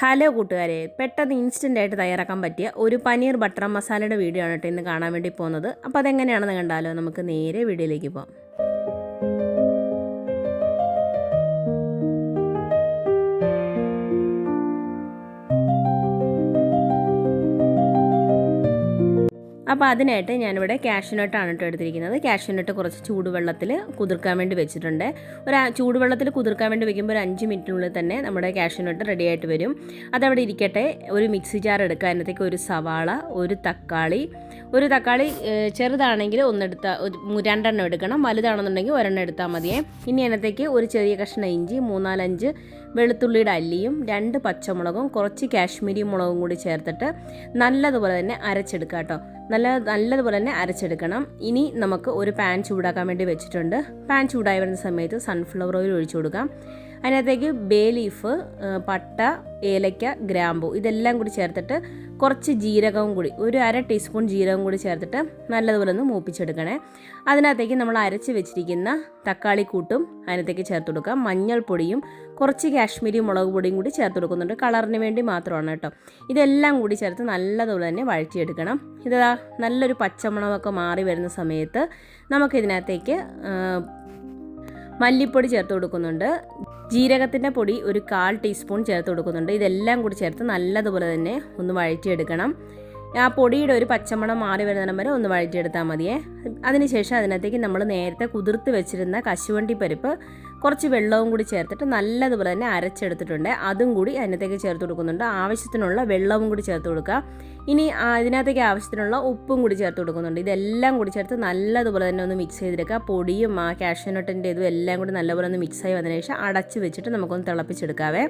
Hello കൂട്ടുകാരെ പെട്ടെന്ന് instant ആയിട്ട് തയ്യാറാക്കാൻ പറ്റിയ ഒരു പനീർ ബട്ടർ മസാലയുടെ വീഡിയോ ആണ് കേട്ടോ ഇന്ന് കാണാൻ വേണ്ടി പോകുന്നത്. അപ്പോൾ അതെങ്ങനെയാണെന്ന് കണ്ടാലോ നമുക്ക് നേരെ വീഡിയോയിലേക്ക് പോകാം അപ്പോൾ അതിനായിട്ട് ഞാനിവിടെ ആണ് കേട്ടോ എടുത്തിരിക്കുന്നത്. കാഷ്യൂനട്ട് കുറച്ച് ചൂടുവെള്ളത്തിൽ കുതിർക്കാൻ വേണ്ടി വെച്ചിട്ടുണ്ട്. ഒരു ചൂടുവെള്ളത്തിൽ കുതിർക്കാൻ വേണ്ടി വെക്കുമ്പോൾ ഒരു അഞ്ച് മിനിറ്റിനുള്ളിൽ തന്നെ നമ്മുടെ കാഷ്യൂനട്ട് റെഡി ആയിട്ട് വരും. അതവിടെ ഇരിക്കട്ടെ. ഒരു മിക്സി ജാർ എടുക്കുക. അതിനകത്തേക്ക് ഒരു സവാള ഒരു തക്കാളി. ഒരു തക്കാളി ചെറുതാണെങ്കിൽ ഒന്നെടുത്ത രണ്ടെണ്ണം എടുക്കണം. വലുതാണെന്നുണ്ടെങ്കിൽ ഒരെണ്ണം എടുത്താൽ മതിയേ. ഇനി അതിനകത്തേക്ക് ഒരു ചെറിയ കഷ്ണം ഇഞ്ചി മൂന്നാലഞ്ച് വെളുത്തുള്ളിയുടെ അല്ലിയും രണ്ട് പച്ചമുളകും കുറച്ച് കാശ്മീരി മുളകും കൂടി ചേർത്തിട്ട് നല്ലതുപോലെ തന്നെ അരച്ചെടുക്കാം കേട്ടോ. നല്ല നല്ലതുപോലെ തന്നെ അരച്ചെടുക്കണം. ഇനി നമുക്ക് ഒരു പാൻ ചൂടാക്കാൻ വേണ്ടി വെച്ചിട്ടുണ്ട്. പാൻ ചൂടായി വരുന്ന സമയത്ത് സൺഫ്ലവർ ഓയിൽ ഒഴിച്ചു കൊടുക്കാം. അതിനകത്തേക്ക് ബേ ലീഫ് പട്ട ഏലയ്ക്ക ഗ്രാമ്പു ഇതെല്ലാം കൂടി ചേർത്തിട്ട് കുറച്ച് ജീരകവും കൂടി ഒരു അര ടീസ്പൂൺ ജീരകം കൂടി ചേർത്തിട്ട് നല്ലതുപോലെ ഒന്ന് മൂപ്പിച്ചെടുക്കണേ. അതിനകത്തേക്ക് നമ്മൾ അരച്ച് വെച്ചിരിക്കുന്ന തക്കാളി കൂട്ടും അതിനകത്തേക്ക് ചേർത്ത് കൊടുക്കാം മഞ്ഞൾപ്പൊടിയും കുറച്ച് കാശ്മീരി മുളക് പൊടിയും കൂടി ചേർത്ത് കൊടുക്കുന്നുണ്ട്. കളറിന് വേണ്ടി മാത്രമാണ് കേട്ടോ. ഇതെല്ലാം കൂടി ചേർത്ത് നല്ലതുപോലെ തന്നെ വഴറ്റിയെടുക്കണം. ഇതാ നല്ലൊരു പച്ചമുളകൊക്കെ മാറി വരുന്ന സമയത്ത് നമുക്കിതിനകത്തേക്ക് മല്ലിപ്പൊടി ചേർത്ത് കൊടുക്കുന്നുണ്ട്. ജീരകത്തിന്റെ പൊടി ഒരു കാൽ ടീസ്പൂൺ ചേർത്ത് കൊടുക്കുന്നുണ്ട്. ഇതെല്ലാം കൂടി ചേർത്ത് നല്ലതുപോലെ തന്നെ ഒന്ന് വഴറ്റിയെടുക്കണം. ആ പൊടിയുടെ ഒരു പച്ചമണം മാറി വരുന്നിടം വരെ ഒന്ന് വഴറ്റിയെടുത്താൽ മതിയേ. അതിനുശേഷം അതിനകത്തേക്ക് നമ്മൾ നേരത്തെ കുതിർത്ത് വെച്ചിരുന്ന കശുവണ്ടി പരിപ്പ് കുറച്ച് വെള്ളവും കൂടി ചേർത്തിട്ട് നല്ലതുപോലെ തന്നെ അരച്ചെടുത്തിട്ടുണ്ട്. അതും കൂടി അതിനകത്തേക്ക് ചേർത്ത് കൊടുക്കുന്നുണ്ട്. ആവശ്യത്തിനുള്ള വെള്ളവും കൂടി ചേർത്ത് കൊടുക്കുക. ഇനി അതിനകത്തേക്ക് ആവശ്യത്തിനുള്ള ഉപ്പും കൂടി ചേർത്ത് കൊടുക്കുന്നുണ്ട്. ഇതെല്ലാം കൂടി ചേർത്ത് നല്ലതുപോലെ തന്നെ ഒന്ന് മിക്സ് ചെയ്തെടുക്കുക. പൊടിയും ആ കാഷ്യനട്ടിന്റെ ഇതും എല്ലാം കൂടി നല്ലപോലെ ഒന്ന് മിക്സ് ആയി വന്നതിന് ശേഷം അടച്ച് വെച്ചിട്ട് നമുക്കൊന്ന് തിളപ്പിച്ചെടുക്കാവേ.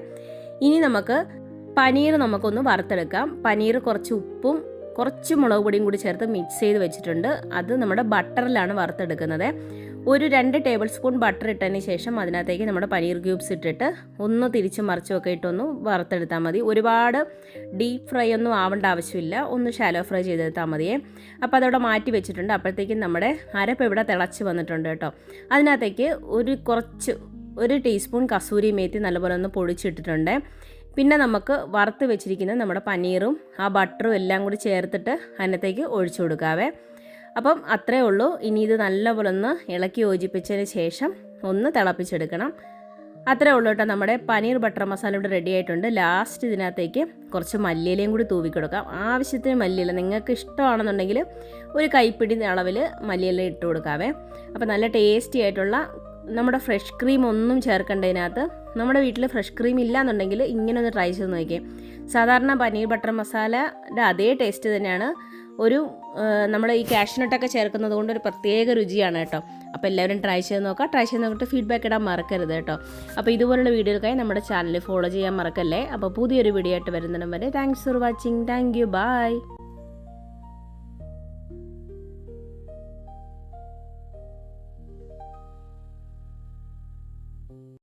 ഇനി നമുക്ക് പനീർ നമുക്കൊന്ന് വറുത്തെടുക്കാം. പനീർ കുറച്ച് ഉപ്പും കുറച്ച് മുളക് പൊടിയും കൂടി ചേർത്ത് മിക്സ് ചെയ്ത് വെച്ചിട്ടുണ്ട്. അത് നമ്മുടെ ബട്ടറിലാണ് വറുത്തെടുക്കുന്നത്. ഒരു രണ്ട് ടേബിൾ സ്പൂൺ ബട്ടർ ഇട്ടതിന് ശേഷം അതിനകത്തേക്ക് നമ്മുടെ പനീർ ക്യൂബ്സ് ഇട്ടിട്ട് ഒന്ന് തിരിച്ചു മറിച്ചുമൊക്കെ ഇട്ടൊന്ന് വറുത്തെടുത്താൽ മതി. ഒരുപാട് ഡീപ്പ് ഫ്രൈ ഒന്നും ആവേണ്ട ആവശ്യമില്ല. ഒന്ന് ഷാലോ ഫ്രൈ ചെയ്തെടുത്താൽ മതിയേ. അപ്പോൾ അതവിടെ മാറ്റി വെച്ചിട്ടുണ്ട്. അപ്പോഴത്തേക്കും നമ്മുടെ അരപ്പ് ഇവിടെ തിളച്ച് വന്നിട്ടുണ്ട് കേട്ടോ. അതിനകത്തേക്ക് ഒരു കുറച്ച് ഒരു ടീസ്പൂൺ കസൂരി മേത്തി നല്ലപോലെ ഒന്ന് പൊടിച്ചിട്ടിട്ടുണ്ട്. പിന്നെ നമുക്ക് വറുത്ത് വെച്ചിരിക്കുന്ന നമ്മുടെ പനീറും ആ ബട്ടറും എല്ലാം കൂടി ചേർത്തിട്ട് അതിനകത്തേക്ക് ഒഴിച്ചു കൊടുക്കാവേ. അപ്പം അത്രേ ഉള്ളൂ. ഇനി ഇത് നല്ലപോലെ ഒന്ന് ഇളക്കി യോജിപ്പിച്ചതിന് ശേഷം ഒന്ന് തിളപ്പിച്ചെടുക്കണം. അത്രേ ഉള്ളൂ കേട്ടോ. നമ്മുടെ പനീർ ബട്ടർ മസാല ഇവിടെ റെഡി ആയിട്ടുണ്ട്. ലാസ്റ്റ് ഇതിനകത്തേക്ക് കുറച്ച് മല്ലിയിലയും കൂടി തൂവി കൊടുക്കാം. ആവശ്യത്തിന് മല്ലിയില. നിങ്ങൾക്ക് ഇഷ്ടമാണെന്നുണ്ടെങ്കിൽ ഒരു കൈപ്പിടി അളവിൽ മല്ലിയില ഇട്ട് കൊടുക്കാവേ. അപ്പോൾ നല്ല ടേസ്റ്റി ആയിട്ടുള്ള നമ്മുടെ ഫ്രഷ് ക്രീം ഒന്നും ചേർക്കേണ്ടതിനകത്ത് നമ്മുടെ വീട്ടിൽ ഫ്രഷ് ക്രീം ഇല്ല എന്നുണ്ടെങ്കിൽ ഇങ്ങനെ ഒന്ന് ട്രൈ ചെയ്ത് നോക്കിയേ. സാധാരണ പനീർ ബട്ടർ മസാലയുടെ അതേ ടേസ്റ്റ് തന്നെയാണ്. ഒരു നമ്മൾ ഈ കാഷ്നട്ടൊക്കെ ചേർക്കുന്നത് കൊണ്ട് ഒരു പ്രത്യേക രുചിയാണ് കേട്ടോ. അപ്പോൾ എല്ലാവരും ട്രൈ ചെയ്ത് നോക്കാം ട്രൈ ചെയ്ത് നോക്കിയിട്ട് ഫീഡ്ബാക്ക് ഇടാൻ മറക്കരുത് കേട്ടോ. അപ്പോൾ ഇതുപോലുള്ള വീഡിയോകൾക്കായി നമ്മുടെ ചാനൽ ഫോളോ ചെയ്യാൻ മറക്കല്ലേ? അപ്പോൾ പുതിയൊരു വീഡിയോ ആയിട്ട് വരുന്നിടം വരെ thanks for watching thank you bye